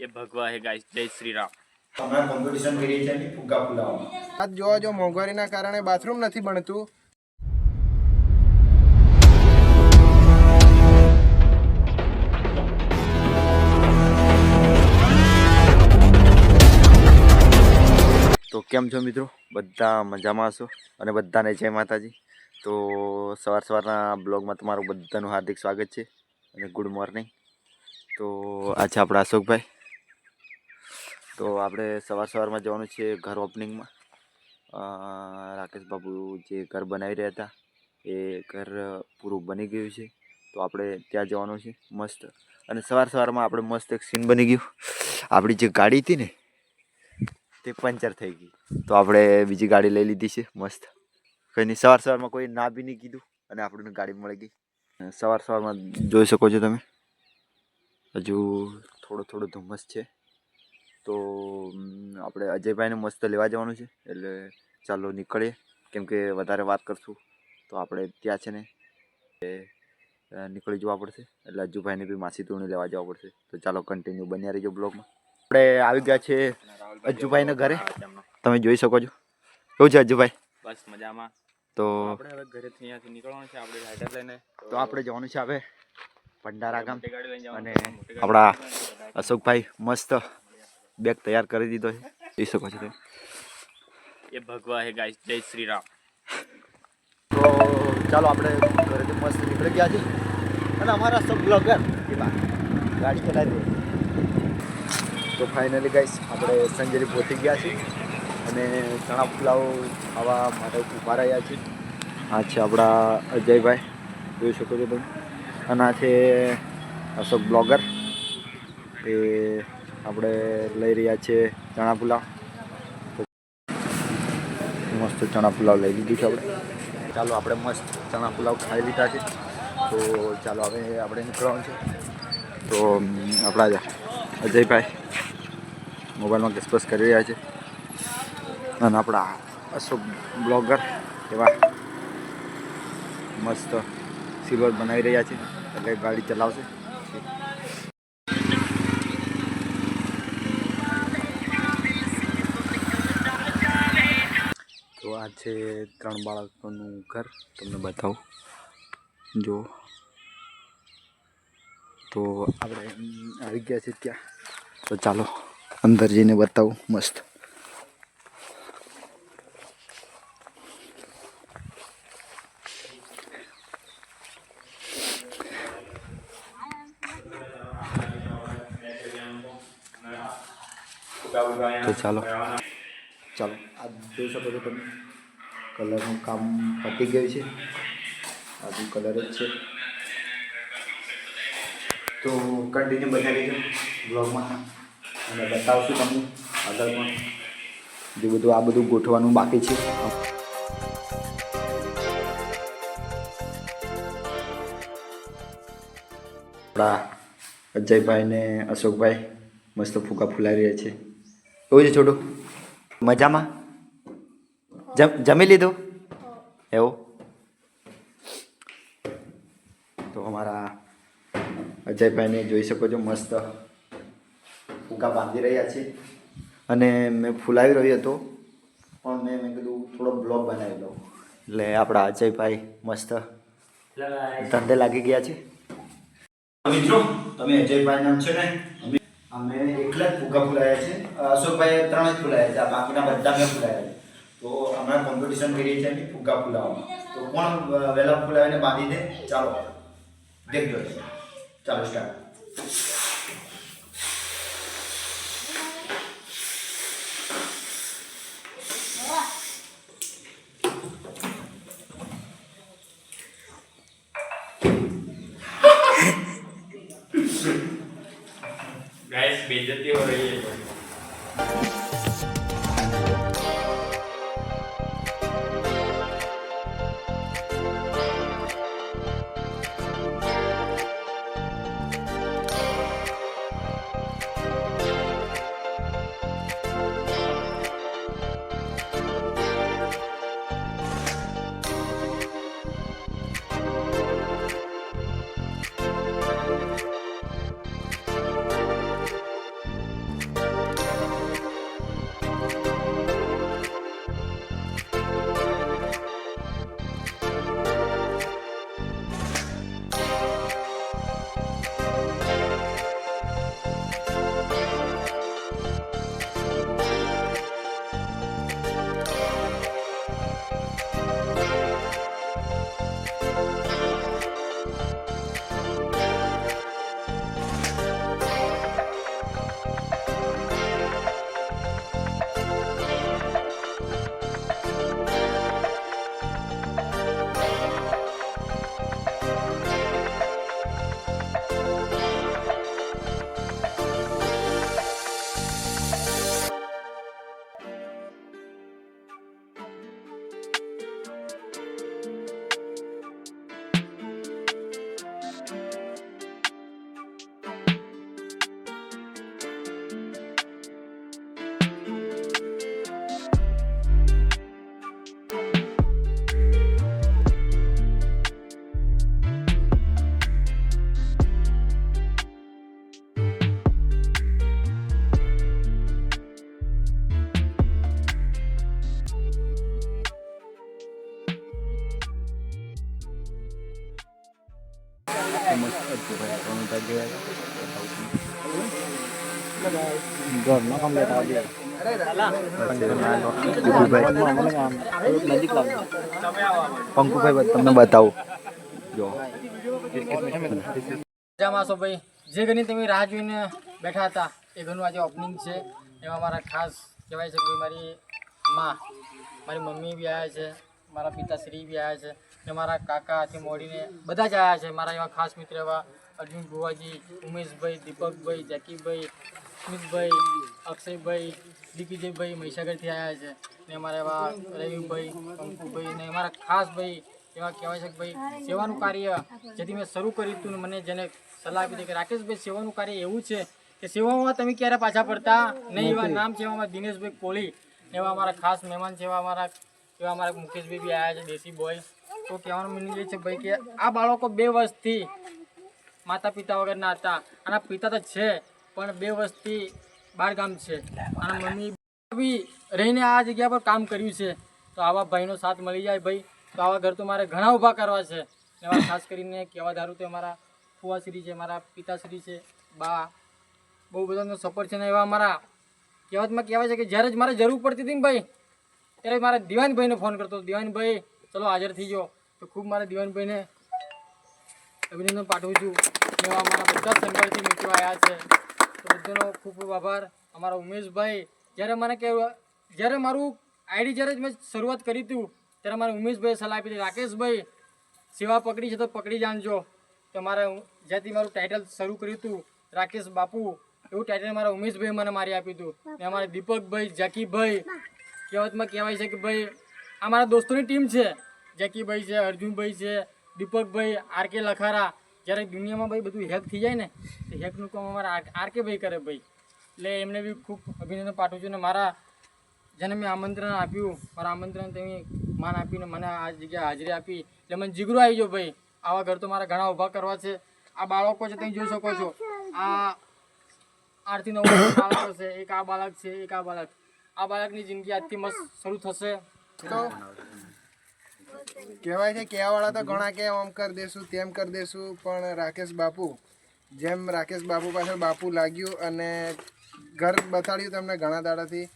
એ ભગવા હે ગાઈસ જય શ્રી રામ હમણાં કોમ્પિટિશન કરી છે ફુગ્ગા ફુલાવામાં આજ જોવા જો મોંઘવારીના કારણે બાથરૂમ નથી બનતું. તો કેમ છો મિત્રો? બધા મજામાં હશો? અને બધાને જય માતાજી. તો સવાર સવારના બ્લોગમાં તમારું બધાનું હાર્દિક સ્વાગત છે અને ગુડ મોર્નિંગ. તો આ છે આપણા અશોકભાઈ તો આપણે સવાર સવારમાં જવાનું છે ઘર ઓપનિંગમાં રાકેશ બાબુ જે ઘર બનાવી રહ્યા હતા, એ ઘર પૂરું બની ગયું છે. તો આપણે ત્યાં જવાનું છે, મસ્ત. અને સવાર સવારમાં આપણે મસ્ત એક સીન બની ગયું. આપણી જે ગાડી હતી ને, તે પંચર થઈ ગઈ. તો આપણે બીજી ગાડી લઈ લીધી છે, મસ્ત. કંઈ નહીં, સવાર સવારમાં કોઈ ના બી નહીં કીધું અને આપણને ગાડી મળી ગઈ. સવાર સવારમાં જોઈ શકો છો તમે. હજુ થોડો થોડો ધુમ્મસ છે. આપણે અજયભાઈને મસ્ત લેવા જવાનું છે એટલે ચાલો નીકળીએ. કેમ કે વધારે વાત કરશું તો આપણે ત્યાં છે ને એ, નીકળી જવા પડશે. એટલે અજુભાઈને બી માસી તુણી લેવા જવા પડશે. તો ચાલો કન્ટિન્યુ બન્યા રહીજો બ્લોગમાં. આપણે આવી ગયા છે અજુભાઈના ઘરે. તમે જોઈ શકો છો. કેવું છે અજુભાઈ? બસ મજામાં. તો આપણે હવે ઘરેથી અહીંયાથી નીકળવાનું છે આપણે રાઈડર લઈને. તો આપણે જવાનું છે હવે ભંડારા ગામ. અને આપણા. અશોકભાઈ મસ્ત બેગ તૈયાર કરી દીધો છે. જોઈ શકો છો તમે. એ ભગવા હે ગાઈસ જય શ્રી રામ. તો ચાલો આપણે ઘરેથી મસ્ત નીકળી ગયા છીએ. અને અમારા સબ બ્લોગર ગાડી ચલાવી દે. તો ફાઇનલી ગાઈસ આપણે સંજરી પહોંચી ગયા છીએ. અને ચણા પુલાવ ખાવા માટે ઊભા રહ્યા છીએ. આ છે આપણા અજયભાઈ. જોઈ શકો છો તમે. અને આ છે અશોક બ્લોગર એ આપણે લઈ રહ્યા છીએ ચણા પુલાવ. મસ્ત ચણા પુલાવ લઈ લીધું છે આપણે. ચાલો આપણે મસ્ત ચણા પુલાવ ખાઈ લીધા છે. તો ચાલો હવે આપણે નીકળવાનું છે. તો આપણા અજયભાઈ મોબાઈલમાં ડિસ્કસ કરી રહ્યા છે. અને આપણા અશોક બ્લોગર એવા મસ્ત સિલ્વર બનાવી રહ્યા છે. એટલે ગાડી ચલાવશે. છે ત્રણ બાળકોનું ઘર, તમને બતાવું. જો. તો આપણે આવી ગયા છે ત્યાં. તો ચાલો, અંદર જઈને બતાવું મસ્ત. તો ચાલો. ચાલો, આ જોઈ શકો છો તમે. કલરનું કામ પતી ગયું છે. આજુ કલર જ છે. તો કન્ટિન્યુ બની દઉં બ્લોગમાં. અને બતાવશું તમને આગળ પણ. જે બધું આ બધું ગોઠવાનું બાકી છે. આપણા અજયભાઈ ને અશોકભાઈ મસ્ત ફૂકા ફુલાવી રહ્યા છે. એવું છે છોટું? મજામાં? જમ લીધું? એવું? તો અમારા અજયભાઈને જોઈ શકો છો મસ્ત ફૂકા બાંધી રહ્યા છે. અને મેં ફૂલાવી રહ્યો હતો, પણ મેં મેં કીધું થોડો બ્લોગ બનાવી લઉં. એટલે આપણા અજયભાઈ મસ્ત ધંધે લાગી ગયા છે. મિત્રો, તમે અજયભાઈ નામ છે ને? અમે એકલા જ ફૂકા ફૂલાયા છે. અશોકભાઈ ત્રણ જ ફૂલાયા છે. બાકીના બધા મેં ફૂલાયા છે. તો હમણાં કોમ્પિટિશન કરી છે ફૂગા ફૂલાવવામાં તો કોણ વહેલા ફૂલાવીને બાંધી દે? ચાલો દેખજો ચાલો સ્ટાર્ટ गाइस बेइज्जती हो रही પંકુભાઈ તમને બતાવું જો મજામાં છો ભાઈ? જે ઘરની તમે રાહ જોઈને બેઠા હતા, એ ઘરનું આજે ઓપનિંગ છે. એમાં મારા ખાસ કહેવાય છે કે મારી માં, મારી મમ્મી બી આવ્યા છે, મારા પિતાશ્રી બી આવ્યા છે ને મારા કાકાથી મોડીને બધા જ આવ્યા છે. મારા એવા ખાસ મિત્ર એવા અર્જુન ભુવાજી, ઉમેશભાઈ, દીપકભાઈ, જકીભાઈ સ્મિતભાઈ અક્ષયભાઈ દિગ્વિજયભાઈ મહીસાગરથી આવ્યા છે. ને અમારા એવા રવિભાઈ અંકુભાઈ ને અમારા ખાસ ભાઈ એવા કહેવાય છે કે ભાઈ સેવાનું કાર્ય જેથી મેં શરૂ કર્યું હતું મને જેને સલાહ આપી હતી કે રાકેશભાઈ સેવાનું કાર્ય એવું છે કે સેવામાં તમે ક્યારે પાછા પડતા નહીં એવા નામ છે એવામાં દિનેશભાઈ કોહલી એવા અમારા ખાસ મહેમાન છે એવા અમારા એવા અમારા મુકેશભાઈ બી આવ્યા છે દેશી બોય તો કહેવાનું મિનિંગ એ છે ભાઈ કે આ બાળકો બે વર્ષથી માતા પિતા વગરના હતા અને પિતા તો છે. પણ બે વર્ષથી બહાર ગામ છે. અને મમ્મી બી રહીને આ જગ્યા પર કામ કર્યું છે. તો આવા ભાઈનો સાથ મળી જાય ભાઈ. તો આવા ઘર તો મારે ઘણા ઊભા કરવા છે. એવા ખાસ કરીને કહેવા ધારું તો અમારા ફુવાશ્રી છે, મારા પિતાશ્રી છે, બા. બહુ બધાનો સપોર્ટ છે ને એવા અમારા. કહેવતમાં કહેવાય છે કે જ્યારે જ મારે જરૂર પડતી હતી ને ભાઈ, ત્યારે મારા દિવાનભાઈને ફોન કરતો દિવાનભાઈ, ચલો હાજર થઈ જાઓ. તો ખૂબ મારા દિવાનભાઈને અભિનંદન પાઠવું છું. એવા અમારા બધા સંઘર્ષથી મિત્રો આવ્યા છે. બધાનો ખૂબ ખૂબ આભાર. અમારા ઉમેશભાઈ, જ્યારે મને કે, જ્યારે મારું આઈડી જ્યારે મેં શરૂઆત કરી હતું, ત્યારે મારા ઉમેશભાઈ સલાહ આપી હતી, રાકેશભાઈ, સેવા પકડી છે તો પકડી જાણજો. તો મારે જ્યાંથી મારું ટાઇટલ શરૂ કર્યું હતું, રાકેશ બાપુ, એવું ટાઇટલ મારા ઉમેશભાઈ મને મારી આપ્યું હતું. ને અમારા દીપકભાઈ, જાકીભાઈ, કહેવતમાં કહેવાય છે કે, ભાઈ, આ મારા દોસ્તોની ટીમ છે. જેકીભાઈ છે, અર્જુનભાઈ છે, દીપકભાઈ, આર કે લખારા જ્યારે દુનિયામાં ભાઈ બધું હેક થઈ જાય ને, તો હેકનું કામ અમારા આર કે ભાઈ કરે ભાઈ. એટલે એમને બી ખૂબ અભિનંદન પાઠવું છું ને મારા જેને મેં આમંત્રણ આપ્યું, મારા આમંત્રણ તમે માન આપીને મને આ જગ્યાએ હાજરી આપી. એટલે મને જીગરો આવી ગયો ભાઈ. આવા ઘર તો મારા ઘણા ઊભા કરવા છે. આ બાળકો છે, તમે જોઈ શકો છો. આ આઠથી નવ બાળકો છે. એક આ બાળક છે, એક આ બાળક. આ બાળકની જિંદગી આજથી મસ્ત શરૂ થશે. તો કહેવાય છે, કહેવાવાળા તો ઘણા કે આમ કરી દેશું, તેમ કરી દેશું, પણ રાકેશ બાપુ, જેમ રાકેશ બાપુ પાછળ બાપુ લાગ્યું અને ઘર બતાડ્યું તમને ઘણા દાડાથી,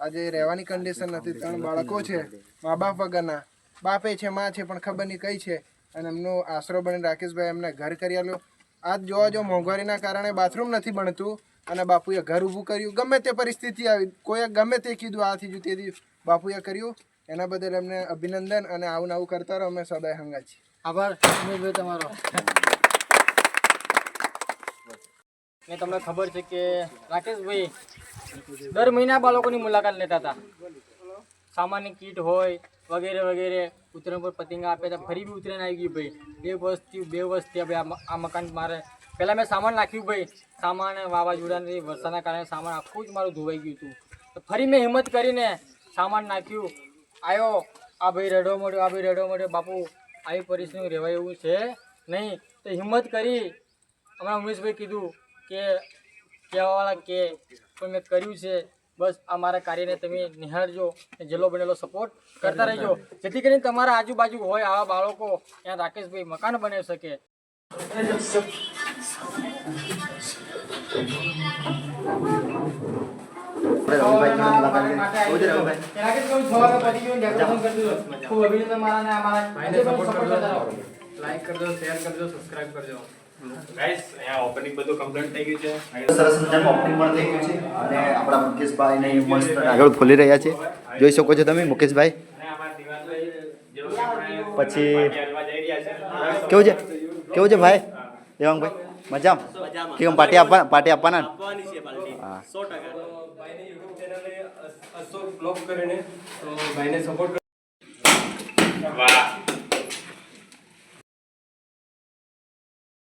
આજે રહેવાની કન્ડિશન નથી, ત્રણ બાળકો છે મા બાપ વગરના, બાપે છે, માં છે, પણ ખબર નહીં કઈ છે, અને એમનો આશરો બની રાકેશભાઈ એમને ઘર કરી આલ્યું આજ જોવા જો મોંઘવારીના કારણે બાથરૂમ નથી બનતું, અને બાપુએ ઘર ઊભું કર્યું, ગમે તે પરિસ્થિતિ આવી, કોઈએ ગમે તે કીધું આથી જો તેથી બાપુએ કર્યું એના બદલ એમને અભિનંદન અને આવું આવું કરતા રહો, અમે સદાય હંગા છીએ. આભાર અમિતભાઈ તમારો. ને તમને ખબર છે કે રાકેશભાઈ દર મહિના બાળકોની મુલાકાત લેતા હતા. સામાન્ય કીટ હોય, વગેરે વગેરે ઉત્તરાયણ પર પતંગા આપ્યા હતા ફરી બી ઉત્તરાયણ આવી ગયું ભાઈ. બે વર્ષથી બે વર્ષથી આ આ મકાન મારે. પહેલાં મેં સામાન નાખ્યું ભાઈ. સામાન, વાવાઝોડાની વરસાદના કારણે સામાન આખું જ મારું ધોવાઈ ગયું હતું. ફરી મેં હિંમત કરીને સામાન નાખ્યું. આવ્યો આ ભાઈ રડો મળ્યો આ ભાઈ રડો મળ્યો. બાપુ આવી પરિસ્થિતિ રહેવાય એવું છે નહીં. તો હિંમત કરી. હમણાં ઉમેશભાઈ કીધું કે કહેવાવાળા કે પણ મેં કર્યું છે. બસ આ મારા કાર્યને તમે નિહાળજો ને જેલો બનેલો સપોર્ટ કરતા રહેજો. જેથી કરીને તમારા આજુબાજુ હોય આવા બાળકો. ત્યાં રાકેશભાઈ મકાન બનાવી શકે. લાઈક કરજો. શેર કરજો સબસ્ક્રાઇબ કરજો ગાઈસ અહીંયા ઓપનિંગ બધું કમ્પ્લીટ થઈ ગયું છે. સરસ મજાનું ઓપનિંગ પણ થઈ ગયું છે. અને આપણા મુકેશભાઈને મસ્ત આગળ ખોલી રહ્યા છે. જોઈ શકો છો તમે મુકેશભાઈ. પછી ચાલવા છે. કેવું છે? કેવું છે ભાઈ? દેવાંગભાઈ મજામ? કેમ પાર્ટી આપવા પાર્ટી આપવાના હા. સો ચેનલે અશોક બ્લોક કરીને તો ભાઈને સપોર્ટ વાહ.